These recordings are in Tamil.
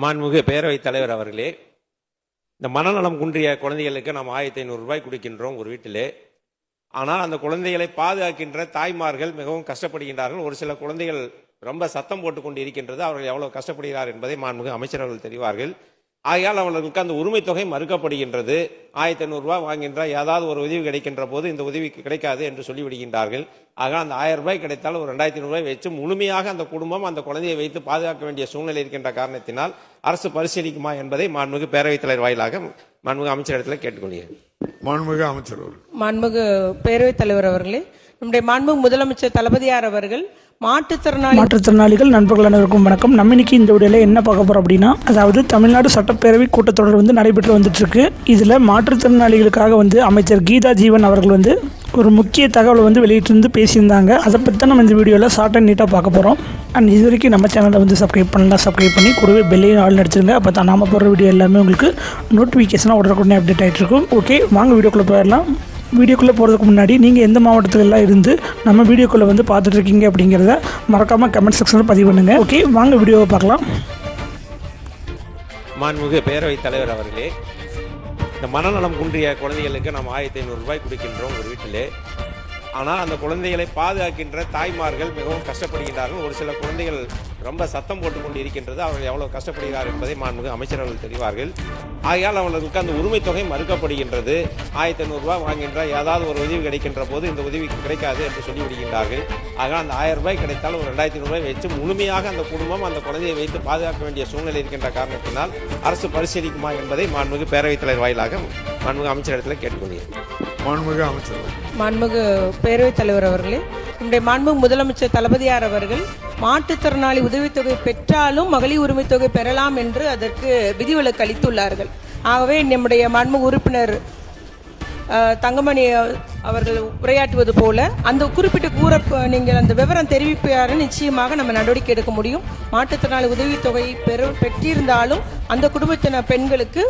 மாண்புமிகு பேரவைத் தலைவர் அவர்களே இந்த மனநலம் குன்றிய குழந்தைகளுக்கு நாம் ஆயிரத்தி ஐநூறு ரூபாய் கொடுக்கின்றோம் ஒரு வீட்டிலே. ஆனால் அந்த குழந்தைகளை பாதுகாக்கின்ற தாய்மார்கள் மிகவும் கஷ்டப்படுகின்றார்கள். ஒரு சில குழந்தைகள் ரொம்ப சத்தம் போட்டுக் கொண்டு இருக்கின்றது. அவர்கள் எவ்வளவு கஷ்டப்படுகிறார் என்பதை மாண்புமிகு அமைச்சர் அவர்கள் தெரிவார்கள். ஆகையால் அவர்களுக்கு அந்த உரிமை தொகை மறுக்கப்படுகின்றது. ஆயிரத்தி ஐநூறு ரூபாய் வாங்கின்ற ஏதாவது ஒரு உதவி கிடைக்கின்ற போது இந்த உதவி கிடைக்காது என்று சொல்லிவிடுகின்றார்கள். ஆக அந்த ஆயிரம் ரூபாய் கிடைத்தால் ஒரு ரெண்டாயிரத்தி ரூபாய் வச்சு முழுமையாக அந்த குடும்பம் அந்த குழந்தையை வைத்து பாதுகாக்க வேண்டிய சூழ்நிலை இருக்கின்ற காரணத்தினால் அரசு பரிசீலிக்குமா என்பதை மாண்புமிகு பேரவைத் தலைவர் வாயிலாக மாண்புமிகு அமைச்சரிடத்தில் கேட்டுக்கொள்கிறேன். மாண்புமிகு அமைச்சர் அவர்கள். மாண்புமிகு பேரவைத் தலைவர் அவர்களே நம்முடைய மாண்புமிகு முதலமைச்சர் தளபதியார் அவர்கள் மாற்றுத்திறனாளி மாற்றுத்திறனாளிகள் நண்பர்கள் அனைவருக்கும் வணக்கம். நம்ம இன்னைக்கு இந்த வீடியோவில் என்ன பார்க்க போறோம் அப்படின்னா அதாவது தமிழ்நாடு சட்டப்பேரவை கூட்டத்தொடர் வந்து நடைபெற்று வந்துட்டு இருக்கு இதில் மாற்றுத்திறனாளிகளுக்காக வந்து அமைச்சர் கீதா ஜீவன் அவர்கள் வந்து ஒரு முக்கிய தகவலை வந்து வெளியிட்டிருந்து பேசியிருந்தாங்க. அதை பற்றி தான் நம்ம இந்த வீடியோவில் ஷார்ட் அண்ட் நீட்டாக பார்க்க போகிறோம் அண்ட் இது வரைக்கும் நம்ம சேனலை வந்து சப்ஸ்கிரைப் பண்ணலாம் சப்ஸ்கிரைப் பண்ணி கூடவே பெல்லையும் ஆள் நடிச்சிருங்க அப்போ தான் நாம போடுற வீடியோ எல்லாமே உங்களுக்கு நோட்டிஃபிகேஷனாக உடனுக்குடனே அப்டேட் ஆகிட்டு இருக்கும். ஓகே வாங்க வீடியோக்குள்ளே போயிடலாம். வீடியோக்குள்ளே போகிறதுக்கு முன்னாடி நீங்கள் எந்த மாவட்டத்துலலாம் இருந்து நம்ம வீடியோக்குள்ளே வந்து பார்த்துட்டு இருக்கீங்க அப்படிங்கிறத மறக்காமல் கமெண்ட் செக்ஷனில் பதிவு பண்ணுங்கள் ஓகே வாங்க வீடியோவை பார்க்கலாம். மாண்புமிகு பேரவைத் தலைவர் அவர்களே இந்த மனநலம் குன்றிய குழந்தைகளுக்கு நாம் ஆயிரத்தி ஐநூறுரூபாய் கொடுக்கின்றோம் ஒரு வீட்டிலே. ஆனால் அந்த குழந்தைகளை பாதுகாக்கின்ற தாய்மார்கள் மிகவும் கஷ்டப்படுகின்றார்கள். ஒரு சில குழந்தைகள் ரொம்ப சத்தம் போட்டுக்கொண்டு இருக்கின்றது அவர்கள் எவ்வளவு கஷ்டப்படுகிறார் என்பதை மாண்புமிகு அமைச்சர்கள் தெரிவார்கள். ஆகையால் அவர்களுக்கு அந்த உரிமை தொகை மறுக்கப்படுகின்றது. ஆயிரத்தி ஐநூறுரூவா வாங்கின்ற ஏதாவது ஒரு உதவி கிடைக்கின்ற போது இந்த உதவி கிடைக்காது என்று சொல்லிவிடுகின்றார்கள் ஆக அந்த ஆயிரம் ரூபாய் கிடைத்தால் ஒரு ரெண்டாயிரத்தி ரூபாய் வச்சு முழுமையாக அந்த குடும்பம் அந்த குழந்தையை வைத்து பாதுகாக்க வேண்டிய சூழ்நிலை இருக்கின்ற காரணத்தினால் அரசு பரிசீலிக்குமா என்பதை மாண்புமிகு பேரவைத் தலைவர் வாயிலாக மாண்புமிகு அமைச்சரிடத்தில் கேட்டுக்கொள்கிறேன். மாண்புமிகு அமைச்சர் மாண்புமிகு பேரவைத் தலைவர் அவர்களே நம்முடைய மாண்புமிகு முதலமைச்சர் தளபதியார் அவர்கள் மாற்றுத்திறனாளி உதவித்தொகை பெற்றாலும் மகளிர் உரிமைத் தொகை பெறலாம் என்று அதற்கு விதிவிலக்கு அளித்துள்ளார்கள். ஆகவே நம்முடைய மாண்புமிகு உறுப்பினர் தங்கமணி அவர்கள் உரையாற்றுவது போல அந்த குறிப்பிட்ட கூற நீங்கள் அந்த விவரம் தெரிவிப்பாரு நிச்சயமாக நம்ம நடவடிக்கை எடுக்க முடியும். மாற்றுத்திறனாளி உதவித்தொகை பெறு பெற்றிருந்தாலும் அந்த குடும்பத்தின பெண்களுக்கு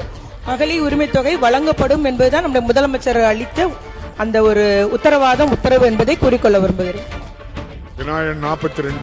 அகலி உரிமை தொகை வழங்கப்படும் என்பதுதான் நம்முடைய முதலமைச்சர் அளித்த அந்த ஒரு உத்தரவாதம் உத்தரவு என்பதை கூறிக்கொள்ள விரும்புகிறேன். விநாயகன் நாற்பத்தி ரெண்டு